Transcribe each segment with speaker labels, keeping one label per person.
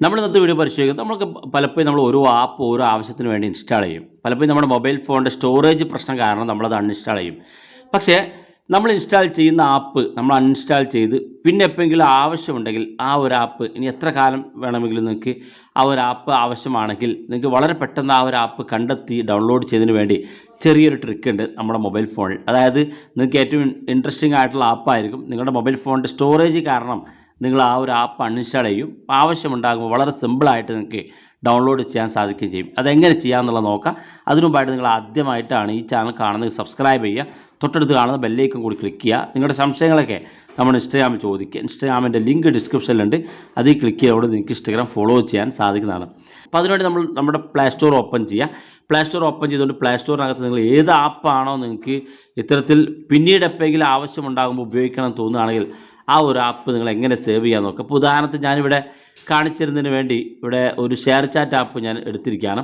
Speaker 1: നമ്മൾ ഇന്നത്തെ വീഡിയോ പരിശോധിക്കുന്നത് നമുക്ക് പലപ്പോഴും നമ്മൾ ഓരോ ആപ്പ് ഓരോ ആവശ്യത്തിന് വേണ്ടി ഇൻസ്റ്റാൾ ചെയ്യും. പലപ്പോഴും നമ്മുടെ മൊബൈൽ ഫോണിന്റെ സ്റ്റോറേജ് പ്രശ്നം കാരണം നമ്മളത് അൺഇൻസ്റ്റാൾ ചെയ്യും. പക്ഷേ നമ്മൾ ഇൻസ്റ്റാൾ ചെയ്യുന്ന ആപ്പ് നമ്മൾ അൺഇൻസ്റ്റാൾ ചെയ്ത് പിന്നെ എപ്പോഴെങ്കിലും ആവശ്യമുണ്ടെങ്കിൽ ആ ഒരു ആപ്പ് ഇനി എത്ര കാലം വേണമെങ്കിലും നിങ്ങൾക്ക് ആ ഒരു ആപ്പ് ആവശ്യമാണെങ്കിൽ നിങ്ങൾക്ക് വളരെ പെട്ടെന്ന് ആ ഒരു ആപ്പ് കണ്ടെത്തി ഡൗൺലോഡ് ചെയ്തതിന് വേണ്ടി ചെറിയൊരു ട്രിക്ക് ഉണ്ട് നമ്മുടെ മൊബൈൽ ഫോണിൽ അതായത് നിങ്ങൾക്ക് ഏറ്റവും ഇൻട്രസ്റ്റിംഗ് ആയിട്ടുള്ള ആപ്പായിരിക്കും നിങ്ങളുടെ മൊബൈൽ ഫോണിന്റെ സ്റ്റോറേജ് കാരണം നിങ്ങൾ ആ ഒരു ആപ്പ് അൺഇൻസ്റ്റാൾ ചെയ്യും. ആവശ്യമുണ്ടാകുമ്പോൾ വളരെ സിമ്പിളായിട്ട് നിങ്ങൾക്ക് ഡൗൺലോഡ് ചെയ്യാൻ സാധിക്കുകയും ചെയ്യും. അതെങ്ങനെ ചെയ്യാമെന്നുള്ളത് നോക്കാം. അതിനുമുമ്പായിട്ട് നിങ്ങൾ ആദ്യമായിട്ടാണ് ഈ ചാനൽ കാണുന്നത്. സബ്സ്ക്രൈബ് ചെയ്യുക. തൊട്ടടുത്ത് കാണുന്ന ബെല്ലൈക്കൻ കൂടി ക്ലിക്ക് ചെയ്യുക. നിങ്ങളുടെ സംശയങ്ങളൊക്കെ നമ്മൾ ഇൻസ്റ്റാഗ്രാമിൽ ചോദിക്കുക. ഇൻസ്റ്റാഗ്രാമിന്റെ ലിങ്ക് ഡിസ്ക്രിപ്ഷനിലുണ്ട് അതിൽ ക്ലിക്ക് ചെയ്തോടെ നിങ്ങൾക്ക് ഇൻസ്റ്റാഗ്രാം ഫോളോ ചെയ്യാൻ സാധിക്കുന്നതാണ്. അപ്പോൾ അതിനുവേണ്ടി നമ്മൾ നമ്മുടെ പ്ലേ സ്റ്റോർ ഓപ്പൺ ചെയ്യുക. പ്ലേ സ്റ്റോർ ഓപ്പൺ ചെയ്തുകൊണ്ട് പ്ലേ സ്റ്റോറിനകത്ത് നിങ്ങൾ ഏത് ആപ്പാണോ നിങ്ങൾക്ക് ഇത്തരത്തിൽ പിന്നീട് എപ്പോഴെങ്കിലും ആവശ്യമുണ്ടാകുമ്പോൾ ഉപയോഗിക്കണം തോന്നുകയാണെങ്കിൽ ആ ഒരു ആപ്പ് നിങ്ങൾ എങ്ങനെ സേവ് ചെയ്യാൻ നോക്കുക അപ്പോൾ ഉദാഹരണത്തിന് ഞാനിവിടെ കാണിച്ചിരുന്നതിന് വേണ്ടി ഇവിടെ ഒരു ഷെയർ ചാറ്റ് ആപ്പ് ഞാൻ എടുത്തിരിക്കുകയാണ്.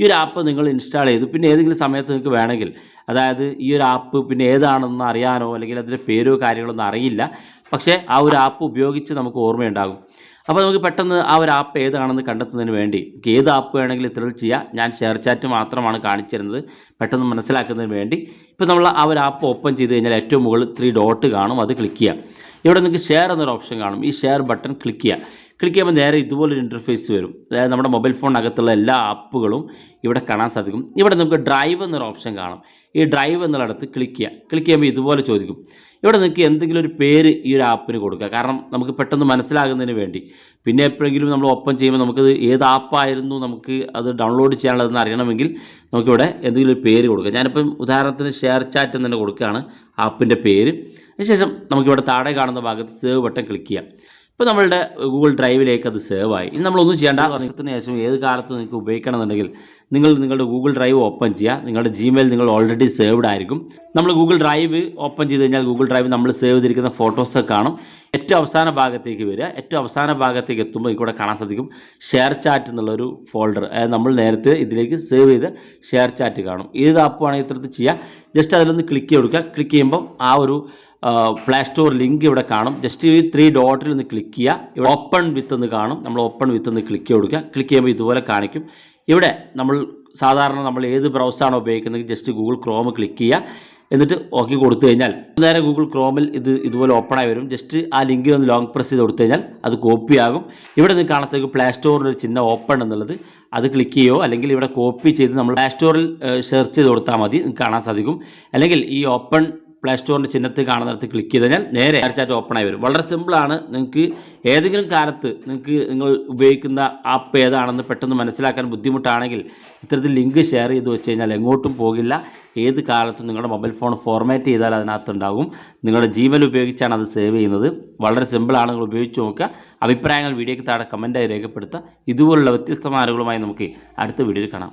Speaker 1: ഈ ഒരു ആപ്പ് നിങ്ങൾ ഇൻസ്റ്റാൾ ചെയ്തു. പിന്നെ ഏതെങ്കിലും സമയത്ത് നിങ്ങൾക്ക് വേണമെങ്കിൽ അതായത് ഈ ഒരു ആപ്പ് പിന്നെ ഏതാണെന്ന് അറിയാനോ അല്ലെങ്കിൽ അതിന്റെ പേരോ കാര്യങ്ങളൊന്നും അറിയില്ല. പക്ഷേ ആ ഒരു ആപ്പ് ഉപയോഗിച്ച് നമുക്ക് ഓർമ്മയുണ്ടാകും. അപ്പോൾ നമുക്ക് പെട്ടെന്ന് ആ ഒരു ആപ്പ് ഏതാണെന്ന് കണ്ടെത്തുന്നതിന് വേണ്ടി ഏത് ആപ്പ് വേണമെങ്കിലും ഇത്തരത്തിൽ ചെയ്യാം. ഞാൻ ഷെയർ ചാറ്റ് മാത്രമാണ് കാണിച്ചിരുന്നത്. പെട്ടെന്ന് മനസ്സിലാക്കുന്നതിന് വേണ്ടി. ഇപ്പോൾ നമ്മൾ ആ ഒരു ആപ്പ് ഓപ്പൺ ചെയ്ത് കഴിഞ്ഞാൽ ഏറ്റവും മുകളിൽ ത്രീ ഡോട്ട് കാണും. അത് ക്ലിക്ക് ചെയ്യാം. ഇവിടെ നിങ്ങൾക്ക് ഷെയർ എന്നൊരു ഓപ്ഷൻ കാണും. ഈ ഷെയർ ബട്ടൺ ക്ലിക്ക് ചെയ്യുക ക്ലിക്ക് ചെയ്യുമ്പോൾ നേരെ ഇതുപോലൊരു ഇന്റർഫേസ് വരും. അതായത് നമ്മുടെ മൊബൈൽ ഫോണിനകത്തുള്ള എല്ലാ ആപ്പുകളും ഇവിടെ കാണാൻ സാധിക്കും. ഇവിടെ നമുക്ക് ഡ്രൈവ് എന്നൊരു ഓപ്ഷൻ കാണും. ഈ ഡ്രൈവ് എന്നുള്ളിടത്ത് ക്ലിക്ക് ചെയ്യുക ക്ലിക്ക് ചെയ്യുമ്പോൾ ഇതുപോലെ ചോദിക്കും. ഇവിടെ നിങ്ങൾക്ക് എന്തെങ്കിലും ഒരു പേര് ഈ ഒരു ആപ്പിന് കൊടുക്കുക. കാരണം നമുക്ക് പെട്ടെന്ന് മനസ്സിലാകുന്നതിന് വേണ്ടി. പിന്നെ എപ്പോഴെങ്കിലും നമ്മൾ ഓപ്പൺ ചെയ്യുമ്പോൾ നമുക്കത് ഏത് ആപ്പായിരുന്നു നമുക്ക് അത് ഡൗൺലോഡ് ചെയ്യാനുള്ളതെന്ന് അറിയണമെങ്കിൽ നമുക്കിവിടെ എന്തെങ്കിലും ഒരു പേര് കൊടുക്കുക. ഞാനിപ്പം ഉദാഹരണത്തിന് ഷെയർ ചാറ്റ് എന്ന് തന്നെ കൊടുക്കുകയാണ് ആപ്പിന്റെ പേര്. അതിനുശേഷം നമുക്കിവിടെ താഴെ കാണുന്ന ഭാഗത്ത് സേവ് ബട്ടൺ ക്ലിക്ക് ചെയ്യാം. ഇപ്പോൾ നമ്മളുടെ ഗൂഗിൾ ഡ്രൈവിലേക്ക് അത് സേവ് ആയി. ഇനി നമ്മളൊന്നും ചെയ്യേണ്ട. വർഷത്തിന് ശേഷം ഏത് കാലത്ത് നിങ്ങൾക്ക് ഉപയോഗിക്കണമെന്നുണ്ടെങ്കിൽ നിങ്ങൾ നിങ്ങളുടെ ഗൂഗിൾ ഡ്രൈവ് ഓപ്പൺ ചെയ്യുക നിങ്ങളുടെ ജിമെയിൽ നിങ്ങൾ ഓൾറെഡി സേവ്ഡ് ആയിരിക്കും. നമ്മൾ ഗൂഗിൾ ഡ്രൈവ് ഓപ്പൺ ചെയ്ത് കഴിഞ്ഞാൽ ഗൂഗിൾ ഡ്രൈവ് നമ്മൾ സേവ് ചെയ്തിരിക്കുന്ന ഫോട്ടോസൊക്കെ കാണും. ഏറ്റവും അവസാന ഭാഗത്തേക്ക് വരിക. ഏറ്റവും അവസാന ഭാഗത്തേക്ക് എത്തുമ്പോൾ ഇവിടെ കാണാൻ സാധിക്കും ഷെയർ ചാറ്റ് എന്നുള്ളൊരു ഫോൾഡർ അതായത് നമ്മൾ നേരത്തെ ഇതിലേക്ക് സേവ് ചെയ്ത് ഷെയർ ചാറ്റ് കാണും. ഏത് ആപ്പ് വേണമെങ്കിൽ ഇത്തരത്തിൽ ചെയ്യുക ജസ്റ്റ് അതിലൊന്ന് ക്ലിക്ക് ചെയ്ത് കൊടുക്കുക. ക്ലിക്ക് ചെയ്യുമ്പം ആ ഒരു പ്ലേ സ്റ്റോർ ലിങ്ക് ഇവിടെ കാണും. ജസ്റ്റ് ഈ ത്രീ ഡോട്ടിൽ ഒന്ന് ക്ലിക്ക് ചെയ്യുക. ഇവിടെ ഓപ്പൺ വിത്ത് എന്ന് കാണും. നമ്മൾ ഓപ്പൺ വിത്ത് എന്ന് ക്ലിക്ക് കൊടുക്കുക. ക്ലിക്ക് ചെയ്യുമ്പോൾ ഇതുപോലെ കാണിക്കും. ഇവിടെ നമ്മൾ സാധാരണ നമ്മൾ ഏത് ബ്രൗസറാണോ ഉപയോഗിക്കുന്നത് ജസ്റ്റ് ഗൂഗിൾ ക്രോം ക്ലിക്ക് ചെയ്യുക. എന്നിട്ട് ഓക്കെ കൊടുത്തു കഴിഞ്ഞാൽ നേരെ ഗൂഗിൾ ക്രോമിൽ ഇത് ഇതുപോലെ ഓപ്പൺ ആയി വരും. ജസ്റ്റ് ആ ലിങ്കിൽ ഒന്ന് ലോങ് പ്രസ് ചെയ്ത് കൊടുത്തു കഴിഞ്ഞാൽ അത് കോപ്പി ആകും. ഇവിടെ നിന്ന് കാണത്തേക്ക് പ്ലേ സ്റ്റോറിൽ ഒരു ചിഹ്നം ഓപ്പൺ എന്നുള്ളത് അത് ക്ലിക്ക് ചെയ്യോ അല്ലെങ്കിൽ ഇവിടെ കോപ്പി ചെയ്ത് നമ്മൾ പ്ലേ സ്റ്റോറിൽ സെർച്ച് ചെയ്ത് കൊടുത്താൽ മതി. കാണാൻ സാധിക്കും. അല്ലെങ്കിൽ ഈ ഓപ്പൺ പ്ലേ സ്റ്റോറിന്റെ ചിഹ്നത്തിൽ കാണുന്നിടത്ത് ക്ലിക്ക് ചെയ്ത് കഴിഞ്ഞാൽ നേരെ ചാറ്റ് ഓപ്പൺ ആയി വരും. വളരെ സിമ്പിളാണ് നിങ്ങൾക്ക് ഏതെങ്കിലും കാലത്ത് നിങ്ങൾക്ക് നിങ്ങൾ ഉപയോഗിക്കുന്ന ആപ്പ് ഏതാണെന്ന് പെട്ടെന്ന് മനസ്സിലാക്കാൻ ബുദ്ധിമുട്ടാണെങ്കിൽ ഇത്തരത്തിൽ ലിങ്ക് ഷെയർ ചെയ്ത് വെച്ച് കഴിഞ്ഞാൽ എങ്ങോട്ടും പോകില്ല. ഏത് കാലത്തും നിങ്ങളുടെ മൊബൈൽ ഫോൺ ഫോർമാറ്റ് ചെയ്താൽ അതിനകത്തുണ്ടാകും. നിങ്ങളുടെ ജിമെയിൽ ഉപയോഗിച്ചാണ് അത് സേവ് ചെയ്യുന്നത്. വളരെ സിമ്പിളാണ് നിങ്ങൾ ഉപയോഗിച്ച് നോക്കുക. അഭിപ്രായങ്ങൾ വീഡിയോയ്ക്ക് താഴെ കമന്റായി രേഖപ്പെടുത്തുക. ഇതുപോലുള്ള വ്യത്യസ്തമായ അറിവുകളുമായി നമുക്ക് അടുത്ത വീഡിയോയിൽ കാണാം.